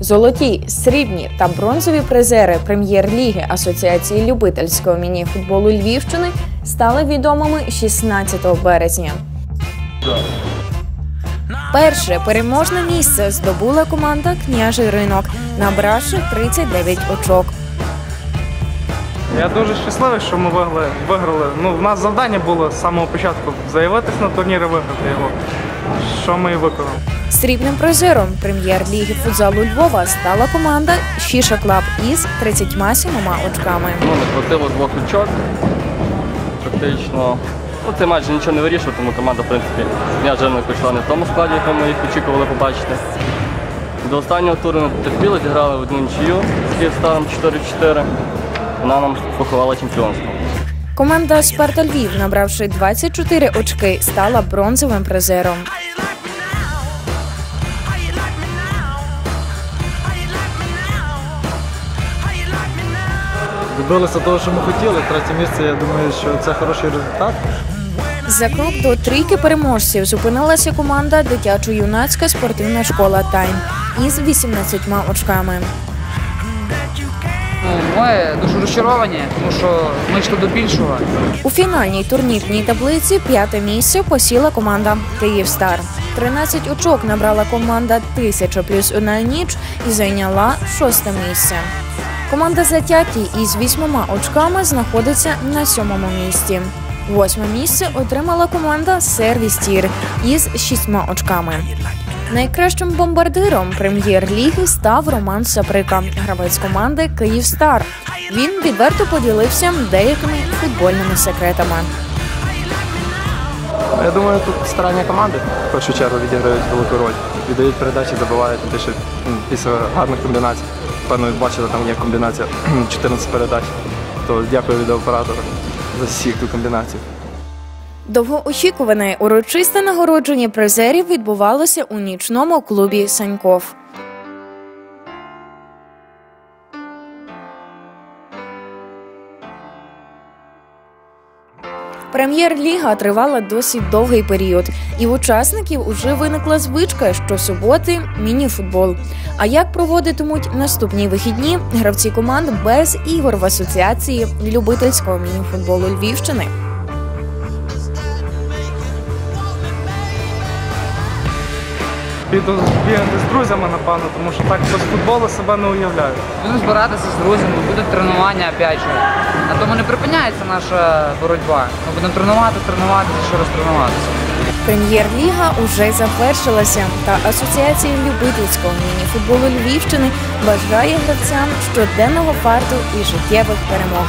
Золоті, срібні та бронзові призери прем'єр-ліги Асоціації любительського міні-футболу Львівщини стали відомими 16 березня. Перше переможне місце здобула команда Княжий ринок, набравши 39 очок. Я дуже щасливий, що ми виграли. виграли. Ну, в нас завдання було з самого початку заявитись на турнір і виграти його. Що ми і виконали. Срібним призером прем'єр-ліги футзалу Львова стала команда Шіша Клаб із 37 очками. Ну, не хватило двох очок. Практично. Ну, це майже нічого не вирішує, тому команда, в принципі, неожиданно почала не в тому складі, якому ми їх очікували побачити. До останнього туру ми потерпіли, зіграли в одну нічию з Київстаром 4-4. Вона нам поховала чемпіонство. Команда Спарта Львів, набравши 24 очки, стала бронзовим призером. Добилися того, що ми хотіли. Третє місце, я думаю, що це хороший результат. За крок до трійки переможців зупинилася команда дитячо-юнацька спортивна школа Тайм із 18 очками. Ну, ми дуже розчаровані, тому що ми йшли до більшого. У фінальній турнірній таблиці п'яте місце посіла команда Київстар. 13 очок набрала команда Тисяча плюс одна ніч і зайняла шосте місце. Команда Затяті із вісьмома очками знаходиться на сьомому місці. Восьме місце отримала команда Сервіс Тір із шістьма очками. Найкращим бомбардиром прем'єр-ліги став Роман Саприка, гравець команди Київстар. Він відверто поділився деякими футбольними секретами. Я думаю, тут старання команди в першу чергу відіграють велику роль. Віддають передачі, більше після гарних комбінацій. Певно, ви бачили, там є комбінація 14 передач. То дякую відеооператору за всіх ту комбінацію. Довгоочікуване урочисте нагородження призерів відбувалося у нічному клубі Саньков. Прем'єр-ліга тривала досить довгий період, і в учасників уже виникла звичка щосуботи міні-футбол. А як проводитимуть наступні вихідні гравці команд без ігор в асоціації любительського міні-футболу Львівщини? Піду бігати з друзями, напевно, тому що так без футболу себе не уявляю. Будемо збиратися з друзями, буде тренування опять же. На тому не припиняється наша боротьба. Ми будемо тренувати, тренуватися, ще раз тренуватися. Прем'єр-ліга уже завершилася, та асоціація любительського міні-футболу Львівщини бажає гравцям щоденного фарту і життєвих перемог.